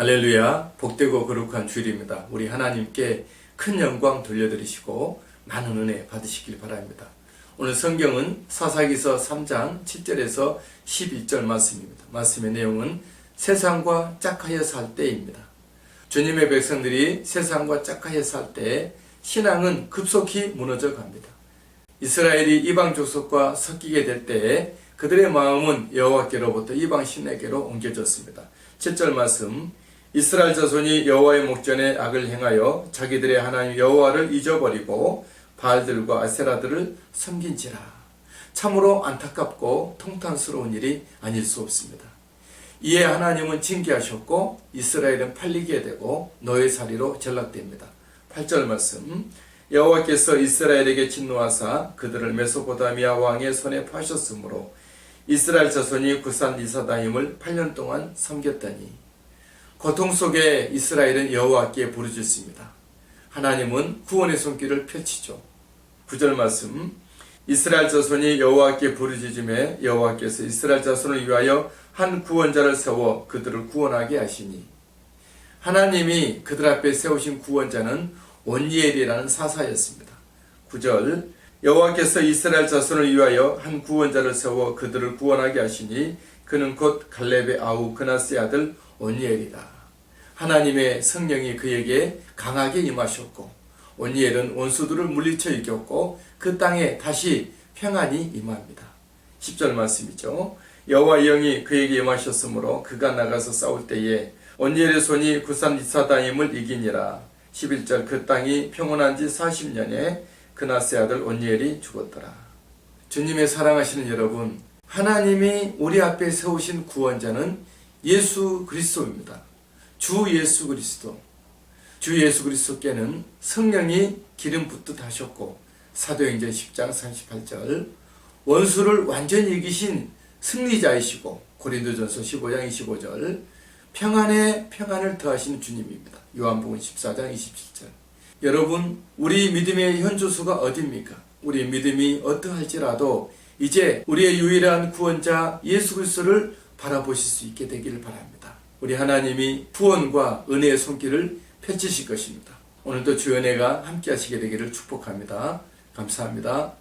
할렐루야, 복되고 거룩한 주일입니다. 우리 하나님께 큰 영광 돌려드리시고 많은 은혜 받으시길 바랍니다. 오늘 성경은 사사기서 3장 7절에서 11절 말씀입니다. 말씀의 내용은 세상과 짝하여 살 때입니다. 주님의 백성들이 세상과 짝하여 살 때 신앙은 급속히 무너져 갑니다. 이스라엘이 이방 족속과 섞이게 될 때에 그들의 마음은 여호와께로부터 이방 신에게로 옮겨졌습니다. 7절 말씀 이스라엘 자손이 여호와의 목전에 악을 행하여 자기들의 하나님 여호와를 잊어버리고 바알들과 아세라들을 섬긴지라 참으로 안타깝고 통탄스러운 일이 아닐 수 없습니다. 이에 하나님은 징계하셨고 이스라엘은 팔리게 되고 노예살이로 전락됩니다. 8절 말씀 여호와께서 이스라엘에게 진노하사 그들을 메소포타미아 왕의 손에 파셨으므로 이스라엘 자손이 구산 이사다임을 8년 동안 섬겼더니 고통 속에 이스라엘은 여호와께 부르짖습니다. 하나님은 구원의 손길을 펼치죠. 9절 말씀 이스라엘 자손이 여호와께 부르짖음에 여호와께서 이스라엘 자손을 위하여 한 구원자를 세워 그들을 구원하게 하시니 하나님이 그들 앞에 세우신 구원자는 온니엘이라는 사사였습니다. 9절 여호와께서 이스라엘 자손을 위하여 한 구원자를 세워 그들을 구원하게 하시니 그는 곧 갈렙의 아우 그나스의 아들 온니엘이다. 하나님의 성령이 그에게 강하게 임하셨고 온니엘은 원수들을 물리쳐 이겼고 그 땅에 다시 평안이 임합니다. 10절 말씀이죠. 여호와 영이 그에게 임하셨으므로 그가 나가서 싸울 때에 온니엘의 손이 구산 이사다임을 이기니라. 11절 그 땅이 평온한 지 40년에 그나스의 아들 온니엘이 죽었더라. 주님의 사랑하시는 여러분, 하나님이 우리 앞에 세우신 구원자는 예수 그리스도입니다. 주 예수 그리스도. 주 예수 그리스도께는 성령이 기름 붓듯 하셨고 사도행전 10장 38절 원수를 완전히 이기신 승리자이시고 고린도전서 15장 25절 평안에 평안을 더하시는 주님입니다. 요한복음 14장 27절. 여러분, 우리 믿음의 현주소가 어디입니까? 우리 믿음이 어떠할지라도 이제 우리의 유일한 구원자 예수 그리스도를 바라보실 수 있게 되기를 바랍니다. 우리 하나님이 구원과 은혜의 손길을 펼치실 것입니다. 오늘도 주연혜가 함께 하시게 되기를 축복합니다. 감사합니다.